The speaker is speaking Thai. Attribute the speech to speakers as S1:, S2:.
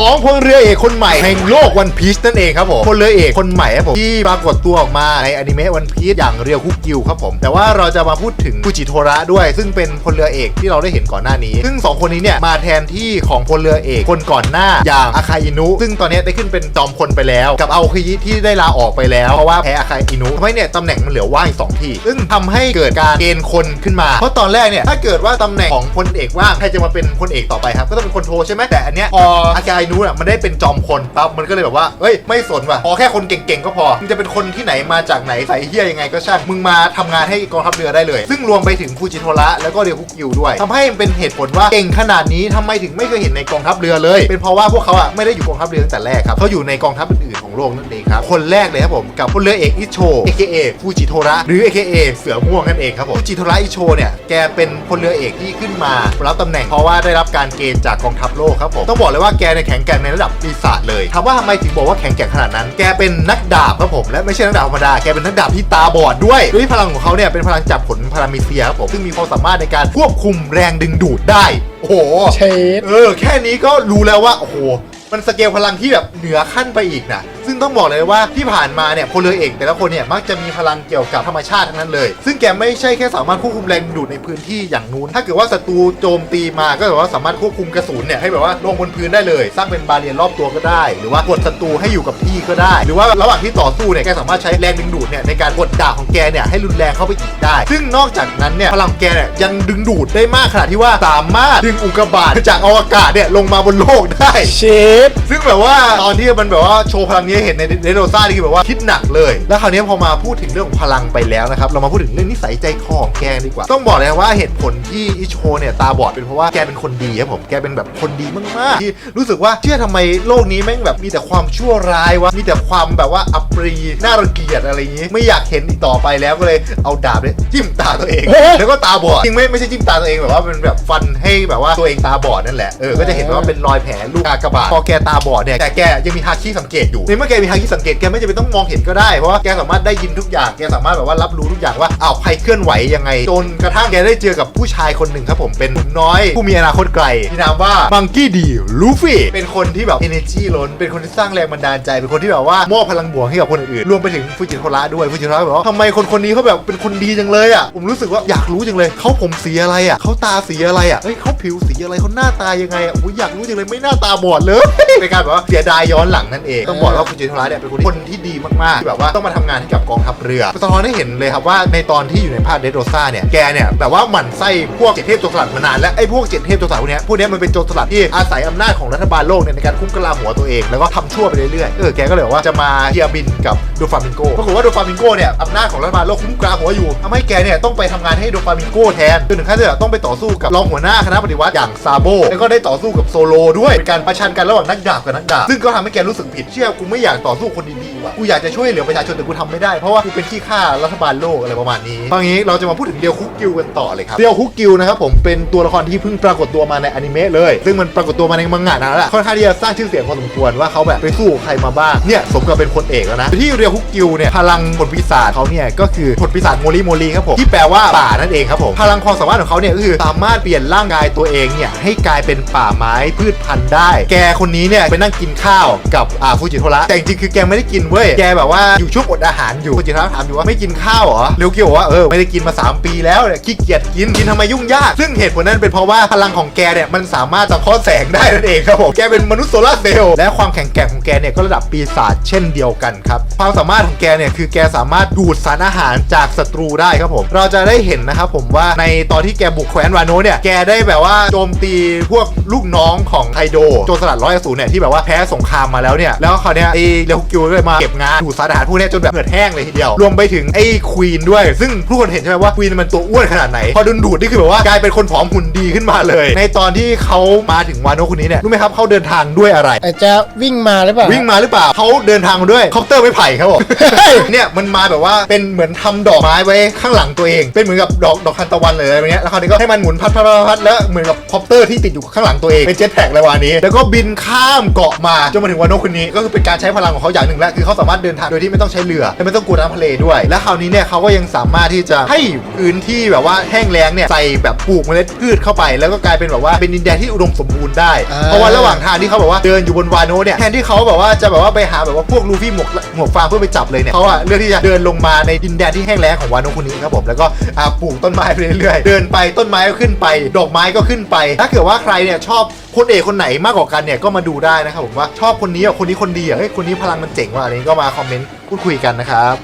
S1: ของพลเรือเอกคนใหม่แห่งโลกวันพีชนั่นเองครับผมพลเรือเอกคนใหม่ครับผมที่ปรากฏตัวออกมาในอนิเมะวันพีชอย่างเรียวคุกกิวครับผม แต่ว่าเราจะมาพูดถึงฟูจิโทระด้วย ซึ่งเป็นพลเรือเอกที่เราได้เห็นก่อนหน้านี้ ซึ่งสองคนนี้เนี่ยมาแทนที่ของพลเรือเอกคนก่อนหน้าอย่างอาคาอินุ ซึ่งตอนนี้ได้ขึ้นเป็นจอมพลไปแล้ว กับเอาคิยิที่ได้ลาออกไปแล้วเพราะว่าแพ้อาคาอินุทำให้เนี่ยตำแหน่งมันเหลือว่างอีกสองที่ ซึ่งทำให้เกิดการเกณฑ์คนขึ้นมา เพราะตอนแรกเนี่ยถ้าเกิดว่าตำแหน่งของพลเอกว่างใครจะมาเป็นพลเอกต่อไปครับก็ต้องเป็นคนโทใช่ไหมแต่อันเนี้ยพออาคาอินุอะมันได้เป็นจอมพลปั๊บมันก็เลยแบบว่าเอ้ยไม่สนว่ะพอแค่คนเก่งๆก็พอมึงจะเป็นคนที่ไหนมาจากไหนใส่เฮียยังไงก็ช่างมึงมาทำงานให้กองทัพเรือได้เลย ซึ่งรวมไปถึงฟูจิโทระแล้วก็เรียวคุกิวด้วยทำให้มันเป็นเหตุผลว่าเก่งขนาดนี้ทำไมถึงไม่เคยเห็นในกองทัพเรือเลย เป็นเพราะว่าพวกเขาอะไม่ได้อยู่กองทัพเรือตั้งแต่แรกครับเขาอยู่ในกองทัพอื่นๆ ของโลกนั่นเองครับคนแรกเลยครับผมกับพลเรือเอกอิโช AKA ฟูจิโทระหรือ AKA เสือม่วงนั่นเองครับผมฟูจิโทระอิโชเนี่ยแกเป็นพลเรือเอกที่ขึ้นมารับตำแหน่งเพราะว่าได้รับการเกณฑ์จากกองทัพโลกครับผมต้องบอกเลยว่าแกเนี่ยแข็งแกร่งในระดับปีศาจเลยถามว่าทำไมถึงบอกว่าแข็งแกร่งขนาดนั้น แกเป็นนักดาบครับผมและไม่ใช่นักดาบธรรมดาแกเป็นนักดาบที่ตาบอดด้วยด้วยพลังของเขาเนี่ยเป็นพลังจับผลพารามิเซียครับผมซึ่งมีความสามารถในการควบคุมแรงดึงดูดได้โอ้โห
S2: เชฟ
S1: เออ แค่นี้ก็รู้แล้วว่า โอ้โห มันสเกลพลังที่แบบเหนือขั้นไปอีกนะ ซึ่งต้องบอกเลยว่าที่ผ่านมาเนี่ยพลเรือเอกแต่ละคนเนี่ยมักจะมีพลังเกี่ยวกับธรรมชาติทั้งนั้นเลย ซึ่งแกไม่ใช่แค่สามารถควบคุมแรงดูดในพื้นที่อย่างนู้น ถ้าเกิดว่าศัตรูโจมตีมาก็แบบว่าสามารถควบคุมกระสุนเนี่ยให้แบบว่าลงบนพื้นได้เลย สร้างเป็นบาเรียนรอบตัวก็ได้ หรือว่ากดศัตรูให้อยู่กับที่ก็ได้ หรือว่าระหว่างที่ต่อสู้เนี่ยแกสามารถใช้แรงดึงดูดเนี่ยในการกดดาบของแกเนี่ยให้รุนแรงเข้าไปอีกได้ ซึ่งนอกจากนั้นเนี่ยพลังแกเนี่ยยังดึงดูดได้มากขนาดที่ว่าสามารถดึงอุกกาบาตจากอวกาศเนี่ยลงมาบนโลกได้
S2: เชฟ
S1: ซึ่งแบบว่าตอนที่มันแบบว่าโชว์พลังนี้ให้เห็นในเดโรซ่านี่คือแบบว่าคิดหนักเลย แล้วคราวนี้พอมาพูดถึงเรื่องของพลังไปแล้วนะครับ เรามาพูดถึงเรื่องนิสัยใจคอของแกดีกว่า ต้องบอกเลยว่าเหตุผลที่อิโชเนี่ยตาบอดเป็นเพราะว่าแกเป็นคนดีครับผมแกเป็นแบบคนดีมากๆที่รู้สึกว่าเชื่อทำไมโลกนี้แม่งแบบมีแต่ความชั่วร้ายวะมีแต่ความแบบว่าอัปรีน่ารังเกียจอะไรอย่างงี้ ไม่อยากเห็นอีกต่อไปแล้วก็เลยเอาดาบเนี่ยจิ้มตาตัวเอง
S2: เอ๊ะ
S1: แล้วก็ตาบอดจริงไม่ไม่ใช่จิ้มตาตัวเองแบบว่าเป็นแบบฟันให้แบบว่าตัวเองตาบอดนั่นแหละเออก็จะเห็นว่าเป็นรอยแผลลูกกากบาทพอแกตาบอดเนี่ยแต่แกยังมีฮาคิสังเกตอยู่ในเมื่อแกมีฮาคิสังเกตแกไม่จำเป็นต้องมองเห็นก็ได้เพราะว่าแกสามารถได้ยินทุกอย่างแกสามารถแบบว่ารับรู้ทุกอย่างว่าอ้าวใครเคลื่อนไหวยังไง จนกระทั่งแกได้เจอกับผู้ชายคนหนึ่งครับผมเป็นหนุ่มน้อยผู้มีอนาคตไกลที่นามว่ามังกี้ดีลูฟี่เป็นคนที่แบบ energy ล้น เป็นคนที่สร้างแรงบันดาลใจ เป็นคนที่แบบว่ามอบพลังบวกให้กับคนอื่นๆรวมไปถึงฟูจิโทระด้วยฟูจิโทระแบบว่าทำไมคนคนนี้เขาแบบเป็นคนดีจังเลยอะผมรู้สึกว่าอยากรู้จังเลยเขาผมสีอะไรอะเขาตาสีอะไรอะเฮ้ยเขาผิวสีอะไรเขาหน้าตายังไงอะโอ้ยอยากรู้จังเลยไม่หน้าตาบอดเลยเป็นการแบบว่าเสียดายย้อนหลังนั่นเองต้องบอกว่าฟูจิโทระเนี่ยเป็นคนที่ดีมากๆที่แบบว่าต้องมาทำงานให้กับกองทัพเรือตอนได้เห็นเลยครับว่าในตอนที่อยู่ในภาคเดโรซ่าเนี่ยแกเนี่ยแบบว่าหมั่นไส้พวกเจ็ดเทพโจรสลัดมานานแล้วไอ้พวกเจ็ดเทพโจรสลัดพวกเนี้ยพวกเนี้ยมันเป็นโจรสลัดที่อาศัยอำนาจของรัฐบาลโลกเนี่ยในการคุ้มกะลาหัวตัวเองแล้วก็ทำชั่วไปเรื่อยๆเออแกก็เลยว่าจะมาเทียบินกับโดฟามิงโกปรากฏว่าโดฟามิงโกเนี่ยอำนาจของรัฐบาลโลกคุ้มกะลาหัวอยู่ทำให้แกเนี่ยต้องไปทำงานให้โดฟามิงโกแทนจนถึงขั้นที่ต้องไปต่อสู้กับรองหัวหน้าคณะปฏิวัติอย่างซาโบแล้วก็ได้ต่อสู้กับโซโลด้วยเป็นการประชันกันระหว่างนักดาบกับนักดาบซึ่งก็ทำให้แกรู้สึกผิดเชื่อกูไม่อยากต่อสู้คนดีๆว่ะกูอยากจะช่วยเหลือประชาชนแต่กูทำไม่ได้เพราะว่ากูเป็นขี้ข้ารัฐบาลโลกอะไรประมาณนี้ตอนนี้เราจะมาพูดถึงเดียวคุกกิวกันต่อเลยครับเดียวคุกกิวนะครับผมเป็นตัวละครที่เพิ่งปรากฏตัวมาในอนิเมะเลย ซึ่งมันปรากฏตัวมาในมังงะนานแล้วล่ะค่อนข้างที่จะสร้างชื่อเสียงพอสมควรว่าเขาแบบไปสู้ใครมาบ้างเนี่ยสมกับเป็นคนเอกแล้วนะที่เรียวคุกกิวเนี่ยพลังผลปีศาจเขาเนี่ยก็คือผลปีศาจโมลิโมลีครับผมที่แปลว่าป่านั่นเองครับผมพลังความสามารถของเขาเนี่ยก็คือสามารถเปลี่ยนร่างกายตัวเองเนี่ยให้กลายเป็นป่าไม้พืชพันธุ์ได้ แกคนนี้เนี่ยไปนั่งกินข้าวกับอาฟูจิโทระแต่จริงๆคือแกไม่ได้กินเว้ย แกแบบว่าอยู่ช่วงอดอาหารอยู่ฟูจิโทระถามอยู่ว่าไม่กินข้าวเหรอเรียวกิวบอกว่าเออไม่ได้กินมา 3 ปีแล้วเนี่ยขี้เกียจกินกินทำไมยุ่งยาก ซึ่งเหตุผลนั้นเป็นเพราะว่าพลังของแกเนี่ยมันสามารถสังเคราะห์แสงได้นั่นเองครับผมแกเป็นมนุษย์โซลาร์เซลล์และความแข็งแกร่งของแกเนี่ยก็ระดับปีศาจเช่นเดียวกันครับความสามารถของแกเนี่ยคือแกสามารถดูดสารอาหารจากศัตรูได้ครับผมเราจะได้เห็นนะครับผมว่าในตอนที่แกบุกแคว้นวาโนะเนี่ยแกได้แบบว่าโจมตีพวกลูกน้องของไคโดโจรสลัดร้อยอสูรเนี่ยที่แบบว่าแพ้สงครามมาแล้วเนี่ยแล้วคราวเนี้ยไอ้เรฮุกิวเลยมาเก็บงานดูดสารอาหารพวกเนี้ยจนแบบเหือดแห้งเลยทีเดียว รวมไปถึงไอ้ควีนด้วย ซึ่งผู้คนเห็นใช่ไหมว่าควีนมันตัวอ้วนขนาดไหน พอโดนดูดนี่คือแบบว่ากลายเป็นคนผอมหุ่นดีขึ้นมาเลย ในตอนที่เขามาถึงวาโนะคนนี้เนี่ยรู้ไหมครับเขาเดินทางด้วยอะไร
S2: อาจจะวิ่งมาหรือเปล่า
S1: วิ่งมาหรือเปล่าเขาเดินทางมาด้วยคอปเตอร์ไม้ไผ่ครับผม
S2: เฮ้ย
S1: เนี่ยมันมาแบบว่าเป็นเหมือนทำดอกไม้ไว้ข้างหลังตัวเอง เป็นเหมือนกับดอกดอกคันตะวันเลยอะไรแบบเงี้ยแล้วคราวนี้ก็ให้มันหมุนพัดพัดพัดพัดแล้วเหมือนกับคอปเตอร์ที่ติดอยู่ข้างหลังตัวเองเป็นเจ็ตแพ็กเลยวานี้ แล้วก็บินข้ข้ามเกาะมาจนมาถึงวานโนะคนนี้ก็คือเป็นการใช้พลังของเขาอย่างหนึ่งแล้วคือเขาสามารถเดินทางโดยที่ไม่ต้องใช้เรือและไม่ต้องกลัวน้ำทะเลด้วย และคราวนี้เนี่ยเขาก็ยังสามารถที่จะให้พื้นที่แบบว่าแห้งแล้งเนี่ยใส่แบบปลูกเมล็ดพืชเข้าไป แล้วก็กลายเป็นแบบว่าเป็นดินแดนที่อุดมสมบูรณ์ได้
S2: อ่า
S1: เพราะว่าระหว่างทางที่เขาแบบว่าเดินอยู่บนวาโนะเนี่ยแทนที่เขาแบบว่าจะแบบว่าไปหาแบบว่าพวกลูฟี่หมวกหมวกฟางเพื่อไปจับเลยเนี่ยเขาอะเลือกที่จะเดินลงมาในดินแดนที่แห้งแล้งของวาโนะคนนี้ครับผมแล้วก็อ่าปลูกต้นไม้ไปเรื่อยๆเดินไปต้นไม้ก็ขึ้นไป ดอกไม้ก็ขึ้นไป ถ้าเกิดว่าใครเนี่ยชอบคนเอกคนไหนมากกว่ากันเนี่ยก็มาดูได้นะครับผมว่าชอบคนนี้อะคนนี้คนดีอะเฮ้ยคนนี้พลังมันเจ๋งว่ะอะไรนี้ก็มาคอมเมนต์พูดคุยกันนะครับ